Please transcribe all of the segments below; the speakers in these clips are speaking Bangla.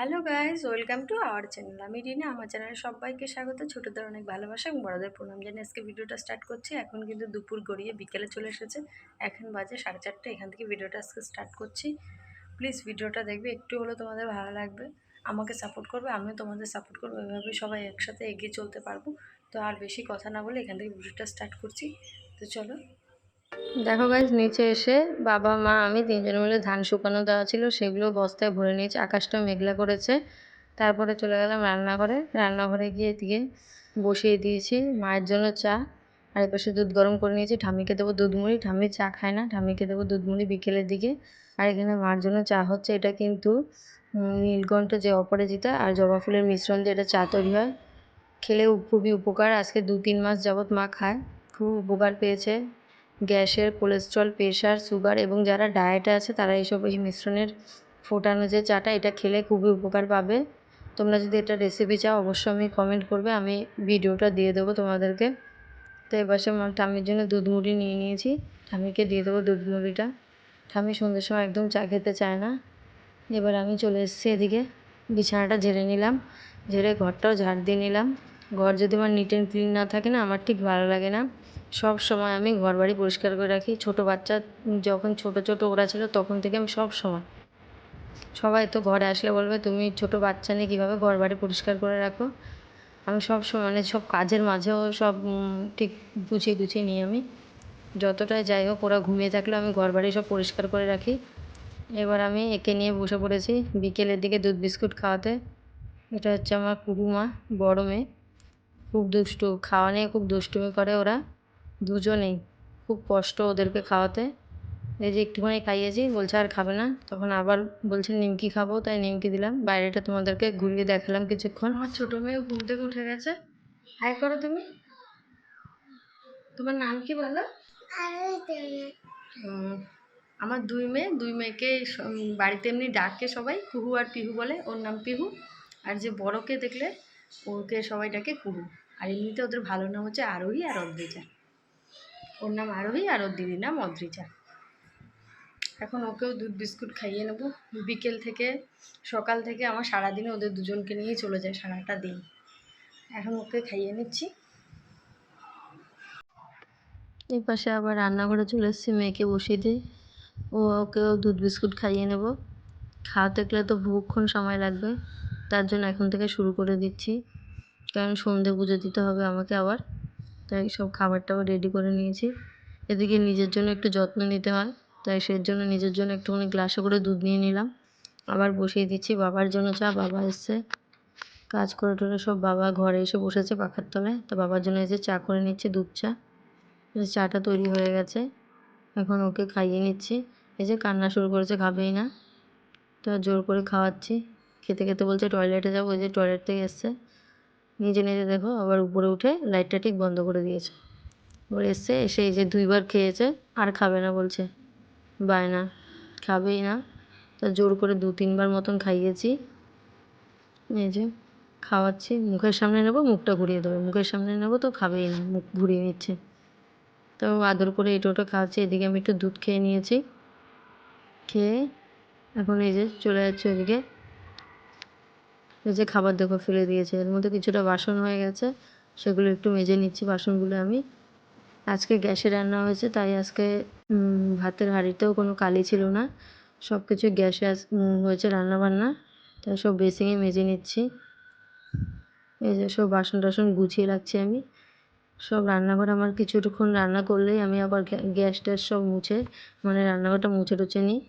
Hello guys welcome to our channel আমি রিনা। আমার চ্যানেলে সবাইকে স্বাগত। ছোটোদের অনেক ভালোবাসা এবং বড়দের প্রণাম জানিয়ে আজকে ভিডিওটা স্টার্ট করছি। এখন কিন্তু দুপুর গড়িয়ে বিকেলে চলে এসেছে। এখন বাজে সাড়ে চারটে। এখান থেকে ভিডিওটা আজকে স্টার্ট করছি। প্লিজ ভিডিওটা দেখবে। একটু হলেও তোমাদের ভালো লাগবে। আমাকে সাপোর্ট করবে। আমিও তোমাদের সাপোর্ট করব। এভাবে সবাই একসাথে এগিয়ে চলতে পারব। তো আর বেশি কথা না বলে এখান থেকে ভিডিওটা স্টার্ট করছি। তো চলো দেখো গাইজ নিচে এসে বাবা, মা, আমি তিনজন মিলে ধান শুকানো দেওয়া ছিল, সেগুলো বস্তায় ভরে নিয়েছি, আকাশটা মেঘলা করেছে। তারপরে চলে গেলাম রান্নাঘরে। রান্নাঘরে গিয়ে দিয়ে বসিয়ে দিয়েছি মায়ের জন্য চা। আর এপাশে দুধ গরম করে নিয়েছি, ঠাম্মিকে দেবো দুধ মুড়ি। ঠাম্মি চা খায় না, ঠাম্মিকে দেবো দুধ মুড়ি বিকেলের দিকে। আর এখানে মার জন্য চা হচ্ছে, এটা কিন্তু নীলকণ্ঠ যে অপরাজিতা আর জবা ফুলের মিশ্রণ দিয়ে এটা চা তৈরি হয়। খেলে খুবই উপকার, আজকে দু তিন মাস যাবৎ মা খায়, খুব উপকার পেয়েছে। গ্যাসের কোলেস্ট্রল প্রেশার সুগার এবং যারা ডায়েটে আছে তারা এইসব এই মিশ্রণের ফোটানো যে চাটা, এটা খেলে খুবই উপকার পাবে। তোমরা যদি এটা রেসিপি চাও, অবশ্যই আমি কমেন্ট করবে, আমি ভিডিওটা দিয়ে দেবো তোমাদেরকে। তো এবার ঠাম্মির জন্য দুধ মুড়ি নিয়ে নিয়েছি। ঠাম্মিকে দিয়ে দেবো দুধ মুড়িটা। ঠাম্মি সন্ধ্যের সময় একদম চা খেতে চায় না। এবার আমি চলে এসেছি এদিকে। বিছানাটা ঝেড়ে নিলাম। ঝেড়ে ঘরটাও ঝাড় দিয়ে নিলাম। ঘর যদি আমার নিট অ্যান্ড ক্লিন না থাকে না, আমার ঠিক ভালো লাগে না। সব সময় আমি ঘর বাড়ি পরিষ্কার করে রাখি। ছোটো বাচ্চা যখন ছোটো ছোটো ওরা ছিল তখন থেকে আমি সব সময়। সবাই তো ঘরে আসলে বলবে, তুমি ছোটো বাচ্চা নিয়ে কীভাবে ঘর বাড়ি পরিষ্কার করে রাখো? আমি সব সময় মানে সব কাজের মাঝেও সব ঠিক গুছিয়ে গুছিয়ে নিই আমি। যতটাই যাই হোক, ওরা ঘুমিয়ে থাকলে আমি ঘর বাড়ি সব পরিষ্কার করে রাখি। এবার আমি একে নিয়ে বসে পড়েছি বিকেলের দিকে দুধ বিস্কুট খাওয়াতে। এটা হচ্ছে আমার কুকুমা বড় মেয়ে। খুব দুষ্টু, খাওয়া নিয়ে খুব দুষ্টুমি করে ওরা। দুজনেই খুব কষ্ট ওদেরকে খাওয়াতে। এই যে একটুখানি খাইয়েছি, বলছে আর খাবে না। তখন আবার বলছে, নিমকি খাব। তাই নিমকি দিলাম। বাইরেটা তোমাদেরকে ঘুরিয়ে দেখালাম কিছুক্ষণ। আমার ছোটো মেয়ে ঘুম থেকে উঠে গেছে। হাই করো তুমি। তোমার নাম কি বলো? আমার দুই মেয়ে। দুই মেয়েকে বাড়িতে এমনি ডাকে সবাই। কুহু আর পিহু বলে, ওর নাম পিহু। আর যে বড়কে দেখলে, ওকে সবাই ডাকে কুহু। আর এমনিতে ওদের ভালো নাম হচ্ছে আরোহী আর অদ্রিজা। ওর নাম আরোহী আর ওর দিদির নাম অদ্রিজা। এখন ওকেও দুধ বিস্কুট খাইয়ে নেব। বিকেল থেকে, সকাল থেকে আমার সারাদিনে ওদের দুজনকে নিয়েই চলে যায় সারাটা দিন। এখন ওকে খাইয়ে নিচ্ছি। এই পাশে আবার রান্নাঘরে চলে এসেছি, মেয়েকে বসিয়ে দিই। ও, ওকেও দুধ বিস্কুট খাইয়ে নেব। খাওয়াতে গেলে তো বহুক্ষণ সময় লাগবে, তার জন্য এখন থেকে শুরু করে দিচ্ছি। কারণ সন্ধে পুজো দিতে হবে আমাকে আবার। তাই সব খাবার টাবার রেডি করে নিয়েছি। এদিকে নিজের জন্য একটু যত্ন নিতে হয়, তাই সেই জন্য নিজের জন্য একটুখানি গ্লাসে করে দুধ নিয়ে নিলাম। আবার বসিয়ে দিচ্ছি বাবার জন্য চা, বাবা এসছে। কাজ করে টরে সব বাবা ঘরে এসে বসেছে পাখার তলায়। তো বাবার জন্য এসে চা করে নিচ্ছে, দুধ চা। চাটা তৈরি হয়ে গেছে। এখন ওকে খাইয়ে নিচ্ছি। এই যে কান্না শুরু করেছে, খাবেই না। তো জোর করে খাওয়াচ্ছি। খেতে খেতে বলছে, টয়লেটে যাব। ওই যে টয়লেট থেকে এসছে। নিজে নিজে দেখো আবার উপরে উঠে লাইটটা ঠিক বন্ধ করে দিয়েছে। ওর এসছে, এসে এই যে দুইবার খেয়েছে, আর খাবে না বলছে। বায়না খাবেই না। তা জোর করে দু, তিনবার মতন খাইয়েছি। এই যে খাওয়াচ্ছি, মুখের সামনে নেব, মুখটা ঘুরিয়ে দেবে। মুখের সামনে নেব তো খাবেই না, মুখ ঘুরিয়ে নিচ্ছে। তো আদর করে এটা ওটা খাওয়াচ্ছি এদিকে আমি একটু দুধ খেয়ে নিয়েছি। খেয়ে এখন এই যে চলে যাচ্ছে এই যে খাবার দেখো ফেলে দিয়েছে। এর মধ্যে কিছুটা বাসন হয়ে গেছে। সেগুলো একটু মেজে নিচ্ছি বাসনগুলো আমি। আজকে গ্যাসে রান্না হয়েছে, তাই আজকে ভাতের হাঁড়িতেও কোনো কালি ছিল না। সব কিছু গ্যাসে আজ হয়েছে রান্না বান্না তাই সব বেসিংয়ে মেজে নিচ্ছি। এই যে সব বাসন টাসন গুছিয়ে রাখছি আমি। সব রান্নাঘর আমার কিছুক্ষণ রান্না করলেই আমি আবার গ্যা- গ্যাস ট্যাস সব মুছে মানে রান্নাঘরটা মুছে টুছে নিই।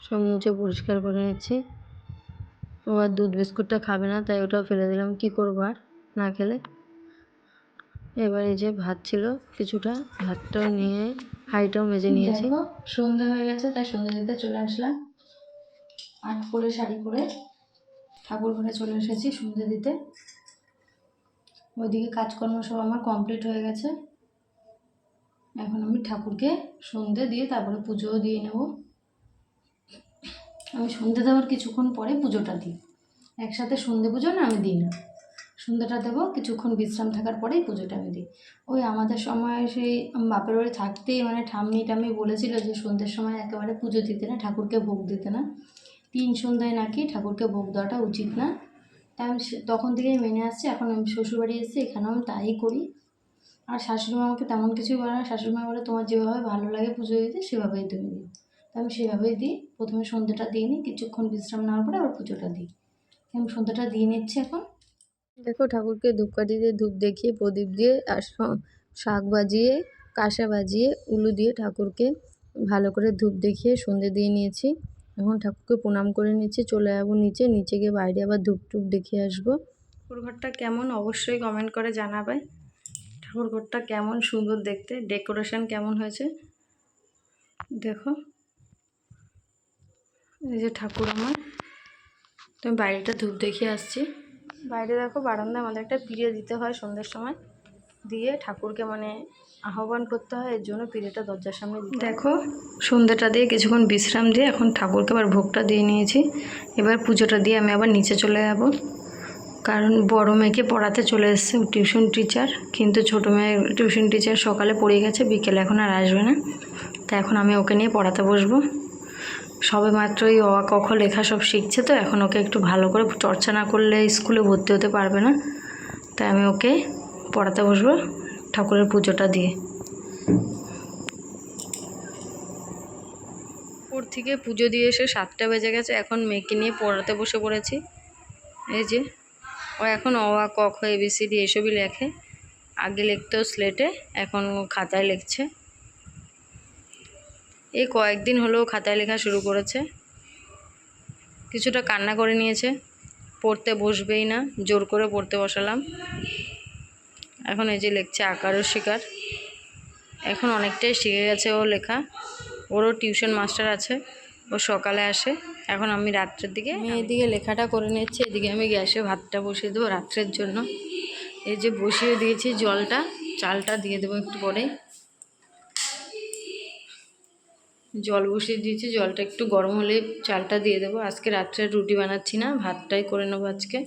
সব মুছে পরিষ্কার করে নিচ্ছি। ও আর দুধ বিস্কুটটা খাবে না, তাই ওটাও ফেলে দিলাম। কী করব আর? না খেলে? এবার এই যে ভাত ছিল, কিছুটা ভাতটাও নিয়ে হাঁড়িটাও মেজে নিয়েছি। সন্ধে হয়ে গেছে, তাই সন্ধে দিতে চলে আসলাম। আট পরে শাড়ি পরে ঠাকুর ঘরে চলে এসেছি সন্ধে দিতে। ওইদিকে কাজকর্ম সব আমার কমপ্লিট হয়ে গেছে। এখন আমি ঠাকুরকে সন্ধে দিয়ে তারপরে পুজোও দিয়ে নেব। আমি সন্ধে দেওয়ার কিছুক্ষণ পরে পুজোটা দিই। একসাথে সন্ধে পুজো না, আমি দিই না। সন্ধ্যাটা দেবো, কিছুক্ষণ বিশ্রাম থাকার পরেই পুজোটা আমি দিই। ওই আমাদের সময় সেই বাপের বাড়ি থাকতেই মানে ঠাম্মি টাম্মি বলেছিল যে সন্ধ্যের সময় একেবারে পুজো দিতে না, ঠাকুরকে ভোগ দিতে না। তিন সন্ধ্যায় নাকি ঠাকুরকে ভোগ দেওয়াটা উচিত না। তাই আমি তখন থেকেই মেনে আসছি, এখন আমি শ্বশুরবাড়ি এসেছি, এখানেও আমি তাই করি। আর শাশুড়ি আমাকে তেমন কিছুই বলে না শাশুড়ি মা বলে তোমার যেভাবে ভালো লাগে পুজো দিতে, সেভাবেই তুমি দিও। তো আমি সেভাবেই দিই। প্রথমে সন্ধ্যাটা দিয়ে নিই কিছুক্ষণ বিশ্রাম নেওয়ার পরে আবার পুজোটা দিই। আমি সন্ধ্যাটা দিয়ে নিচ্ছি এখন। দেখো ঠাকুরকে ধূপকাঠি দিয়ে ধূপ দেখিয়ে প্রদীপ দিয়ে আর শাক বাজিয়ে কাঁসা বাজিয়ে উলু দিয়ে ঠাকুরকে ভালো করে ধূপ দেখিয়ে সন্ধে দিয়ে নিয়েছি। এখন ঠাকুরকে প্রণাম করে নিচ্ছি চলে যাব নিচে নিচে গিয়ে বাইরে আবার ধূপ টুপ দেখিয়ে আসব। ঠাকুরঘরটা কেমন? অবশ্যই কমেন্ট করে জানাবে। ঠাকুরঘরটা কেমন সুন্দর দেখতে ডেকোরেশন কেমন হয়েছে? দেখো। এই যে ঠাকুর আমার। তো আমি বাইরেটা ধূপ দেখিয়ে আসছি। বাইরে দেখো বারান্দায় আমাদের একটা পিড়ে দিতে হয় সন্ধ্যের সময়। দিয়ে ঠাকুরকে মানে আহ্বান করতে হয়, এর জন্য পিড়েটা দরজার সামনে দেখো, সন্ধ্যেটা দিয়ে কিছুক্ষণ বিশ্রাম দিয়ে এখন ঠাকুরকে আবার ভোগটা দিয়ে নিয়েছি। এবার পুজোটা দিয়ে আমি আবার নিচে চলে যাব। কারণ বড় মেয়েকে পড়াতে চলে এসেছে টিউশন টিচার, কিন্তু ছোটো মেয়ে টিউশন টিচার সকালে পড়ে গেছে, বিকেলে এখন আর আসবে না। তা এখন আমি ওকে নিয়ে পড়াতে বসবো। সবে মাত্রই অ আ ক, খ, লেখা সব শিখছে তো, এখন ওকে একটু ভালো করে চর্চা না করলে স্কুলে ভর্তি হতে পারবে না। তাই আমি ওকে পড়াতে বসবো ঠাকুরের পুজোটা দিয়ে। ওর থেকে পুজো দিয়ে এসে সাতটা বেজে গেছে, এখন মেয়েকে নিয়ে পড়াতে বসে পড়েছি। এই যে, ও এখন অ আ ক, খ এবিসিডি এসবই লেখে। আগে লিখতো স্লেটে, এখন খাতায় লিখছে। এই কয়েকদিন হলো খাতায় লেখা শুরু করেছে। কিছুটা কান্না করে নিয়েছে। পড়তে বসবেই না, জোর করে পড়তে বসালাম। এখন এই যে লিখছে আকারও শিকার। এখন অনেকটাই শিখে গেছে ও লেখা। ওরও টিউশন মাস্টার আছে, ও সকালে আসে। এখন আমি রাত্রের দিকে এদিকে লেখাটা করে নিচ্ছি, এদিকে আমি গ্যাসে ভাতটা বসিয়ে দেবো রাত্রের জন্য। এই যে বসিয়ে দিয়েছি জলটা, চালটা দিয়ে দেবো একটু পরে জল বসিয়ে দিয়েছি, জলটা একটু গরম হলে চালটা দিয়ে দেবো। আজকে রাত্রে রুটি বানাচ্ছি না, ভাতটাই করে নেব আজকে।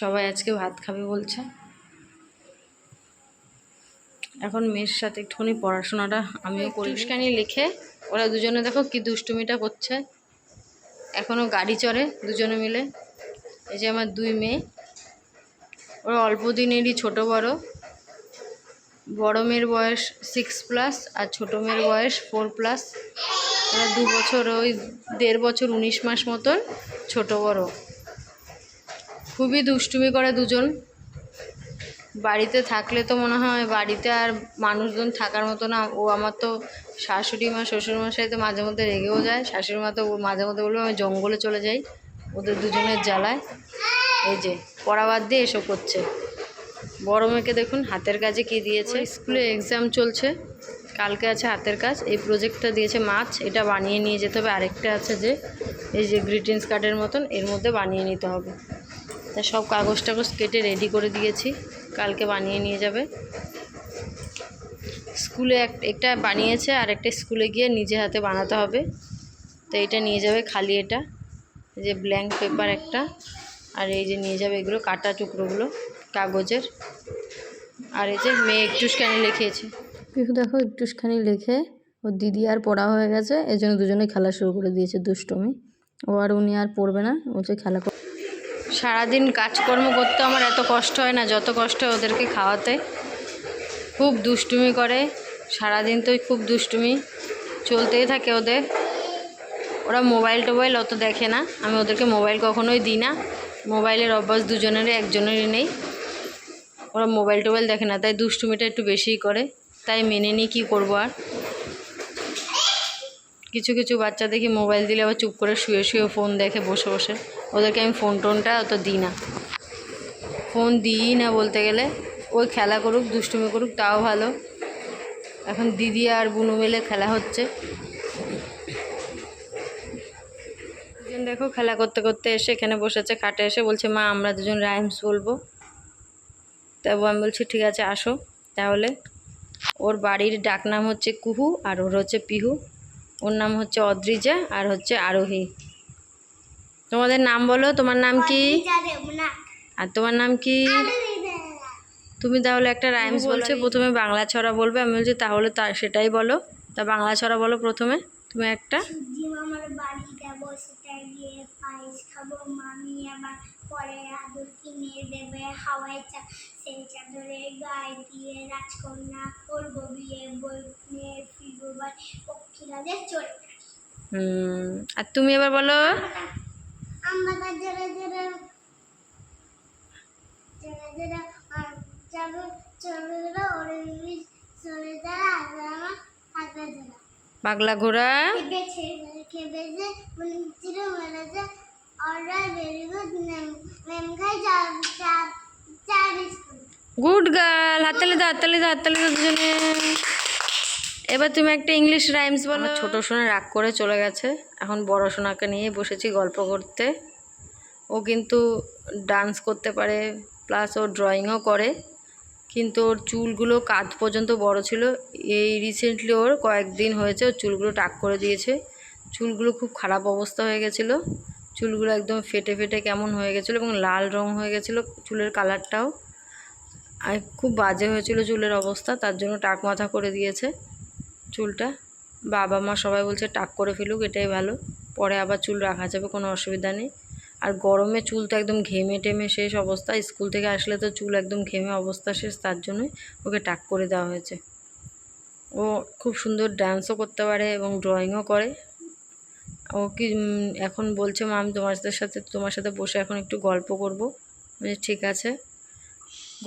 সবাই আজকে ভাত খাবে বলছে। এখন মেয়ের সাথে একটুখানি পড়াশোনাটা আমিও করি। টুসকানি লিখে, ওরা দুজনে দেখো কি দুষ্টুমিটা করছে। এখনও গাড়ি চড়ে দুজনে মিলে। এই যে আমার দুই মেয়ে, ওরা অল্প দিনেরই ছোটো বড়। বড় মেয়ের বয়স সিক্স প্লাস আর ছোটো মেয়ের বয়স ফোর প্লাস ওরা দু বছর, ওই দেড় বছর, উনিশ মাস মতন ছোট বড়। খুবই দুষ্টুমি করে দুজন। বাড়িতে থাকলে তো মনে হয় বাড়িতে আর মানুষজন থাকার মতো না। ও আমার তো শাশুড়ি মা শ্বশুরমশাই তো মাঝে মধ্যে রেগেও যায়। শাশুড়ি মা তো মাঝে মধ্যে বলবে, আমি জঙ্গলে চলে যাই। ওদের দুজনের জ্বালায়। এই যে, পড়া বাদ দিয়ে এসব করছে। বড় মেয়েকে দেখুন হাতের কাজে কি দিয়েছে? স্কুলে এক্সাম চলছে কালকে আছে হাতের কাজ এই প্রজেক্টটা দিয়েছে মাছ এটা বানিয়ে নিয়ে যেতে হবে আরেকটা আছে যে এই যে গ্রিটিংস কার্ডের মতন এর মধ্যে বানিয়ে নিতে হবে। তা সব কাগজ টাগজ কেটে রেডি করে দিয়েছি কালকে বানিয়ে নিয়ে যাবে। স্কুলে এক একটা বানিয়েছে আর একটা স্কুলে গিয়ে নিজে হাতে বানাতে হবে। তো এটা নিয়ে যাবে খালি এটা যে ব্ল্যাঙ্ক পেপার একটা আর এই যে নিয়ে যাবে এগুলো কাটা টুকরোগুলো। কাগজের। আর এই যে মেয়ে একটুখানি লিখিয়েছে পিহু দেখো একটুখানি লিখে ওর দিদি আর পড়া হয়ে গেছে এই জন্য দুজনে খেলা শুরু করে দিয়েছে দুষ্টমি। ও আর উনি আর পড়বে না বলছে খেলা কর সারাদিন কাজকর্ম করতে আমার এত কষ্ট হয় না যত কষ্ট হয় ওদেরকে খাওয়াতে। খুব দুষ্টুমি করে সারাদিন তো খুব দুষ্টুমি চলতেই থাকে ওদের। ওরা মোবাইল টোবাইল অত দেখে না আমি ওদেরকে মোবাইল কখনোই দিই না। মোবাইলের অভ্যাস দুজনেরই একজনেরই নেই। ওরা মোবাইল টোবাইল দেখে না, তাই দুষ্টুমিটা একটু বেশিই করে। তাই মেনে নিই কী করব আর। কিছু কিছু বাচ্চা দেখি মোবাইল দিলে আবার চুপ করে শুয়ে শুয়ে ফোন দেখে বসে বসে। ওদেরকে আমি ফোন টোনটা অত দিই না। ফোন দিই না বলতে গেলে। ওই খেলা করুক, দুষ্টুমি করুক, তাও ভালো। এখন দিদি আর বুনু মিলে খেলা হচ্ছে। দেখো খেলা করতে করতে এসে এখানে বসেছে, খাটে এসে বলছে, মা, আমরা দুজন রাইমস বলব। তারপর আমি বলছি ঠিক আছে আসো। তাহলে ওর বাড়ির ডাক নাম হচ্ছে কুহু আর ওর হচ্ছে পিহু। ওর নাম হচ্ছে অদ্রিজা আর হচ্ছে আরোহী। তোমাদের নাম বলো তোমার নাম কি? আর তোমার নাম কি? তুমি তাহলে একটা রাইমস বলছে প্রথমে বাংলা ছড়া বলবে আমি বলছি তাহলে তা সেটাই বলো। তা বাংলা ছড়া বলো প্রথমে তুমি একটা। মামার বাড়ি যাব সেটা গিয়ে পায়েস খাব মামি আবার পরে আদর কিনে দেবে হাওয়াই চা। সেই চাদরে গায়ে দিয়ে রাজকন্যা করব বিয়ে বই নিয়ে ফিরবো বাড়ি। পক্ষীরাজের চলে হুম আর তুমি এবার বলো? আমরা যারা যারা যারা যারা যাবে চলে যারা ওরে চলে যারা আমার হাতে যারা। পাগলা ঘোড়া? খেপেছে খেপেছে মন্ত্রী মেরেছে অলরাইট গুড গার্ল হাততালি দাও হাততালি দাও হাততালি দাও দুজনে। এবার তুমি একটা ইংলিশ রাইমস বলো। ছোট সোনা রাগ করে চলে গেছে। এখন বড় সোনাকে নিয়ে বসেছি গল্প করতে। ও কিন্তু ডান্স করতে পারে প্লাস ও ড্রয়িংও করে। কিন্তু ওর চুলগুলো কাঁধ পর্যন্ত বড় ছিল। এই রিসেন্টলি ওর কয়েকদিন হয়েছে ওর চুলগুলো টাক করে দিয়েছে। চুলগুলো খুব খারাপ অবস্থা হয়ে গেছিল। চুলগুলো একদম ফেটে ফেটে কেমন হয়ে গেছিল এবং লাল রং হয়ে গেছিল চুলের কালারটাও। আর খুব বাজে হয়েছিল চুলের অবস্থা, তার জন্য টাক মাথা করে দিয়েছে চুলটা। বাবা মা সবাই বলছে টাক করে ফেলুক, এটাই ভালো। পরে আবার চুল রাখা যাবে, কোনো অসুবিধা নেই। আর গরমে চুল তো একদম ঘেমে টেমে শেষ অবস্থা, স্কুল থেকে আসলে তো চুল একদম ঘেমে অবস্থা শেষ, তার জন্যই ওকে টাক করে দেওয়া হয়েছে। ও খুব সুন্দর ডান্সও করতে পারে এবং ড্রয়িংও করে। ও কি এখন বলছে, মা, আমি তোমাদের সাথে তোমার সাথে বসে এখন একটু গল্প করব। ঠিক আছে।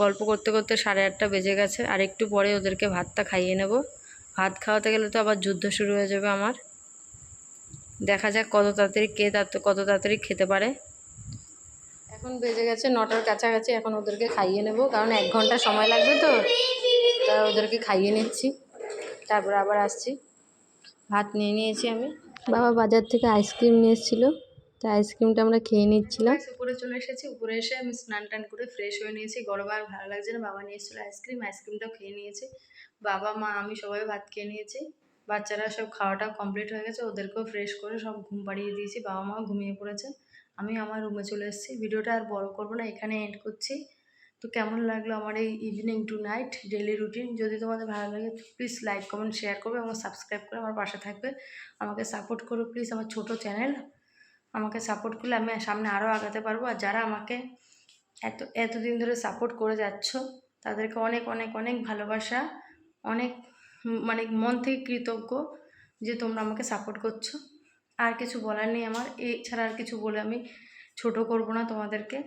গল্প করতে করতে সাড়ে আটটা বেজে গেছে, আর একটু পরে ওদেরকে ভাতটা খাইয়ে নেব। ভাত খাওয়াতে গেলে তো আবার যুদ্ধ শুরু হয়ে যাবে আমার। দেখা যাক কত তাড়াতাড়ি কে কত তাড়াতাড়ি খেতে পারে। এখন বেজে গেছে নটার কাছাকাছি, এখন ওদেরকে খাইয়ে নেব, কারণ এক ঘণ্টা সময় লাগবে তো। তা ওদেরকে খাইয়ে নিচ্ছি। তারপর আবার আসছি। ভাত নিয়ে নিয়েছি আমি। বাবা বাজার থেকে আইসক্রিম নিয়ে এসেছিল। তো আইসক্রিমটা আমরা খেয়ে নিচ্ছিলাম। উপরে চলে এসেছি। উপরে এসে আমি স্নান টান করে ফ্রেশ হয়ে নিয়েছি। গরম আর ভালো লাগছে না। বাবা নিয়ে এসেছিল আইসক্রিম। আইসক্রিমটাও খেয়ে নিয়েছি। বাবা, মা, আমি সবাই ভাত খেয়ে নিয়েছি। বাচ্চারা সব খাওয়াটা কমপ্লিট হয়ে গেছে। ওদেরকেও ফ্রেশ করে সব ঘুম পাড়িয়ে দিয়েছি। বাবা মাও ঘুমিয়ে পড়েছে। আমি আমার রুমে চলে এসেছি। ভিডিওটা আর বড় করব না। এখানে এন্ড করছি। তো কেমন লাগল আমার এই evening two night daily routine যদি তোমাদের ভালো লাগে প্লিজ লাইক কমেন্ট শেয়ার করবে এবং সাবস্ক্রাইব করে আমার পাশে থাকবে। আমাকে সাপোর্ট করো প্লিজ আমার ছোট চ্যানেল আমাকে সাপোর্ট করলে আমি সামনে আরও আগাতে পারব। আর যারা আমাকে এত, এতদিন ধরে সাপোর্ট করে যাচ্ছ, তাদেরকে অনেক অনেক অনেক ভালোবাসা। অনেক মানে মন থেকে কৃতজ্ঞ যে তোমরা আমাকে সাপোর্ট করছ। আর কিছু বলার নেই আমার। এছাড়া আর কিছু বলে আমি ছোট করব না তোমাদেরকে।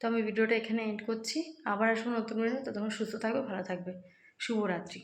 তো আমি ভিডিওটা এখানে এন্ড করছি। আবার আসব নতুন ভিডিও ততক্ষণ সুস্থ থাকবে, ভালো থাকবে। শুভরাত্রি।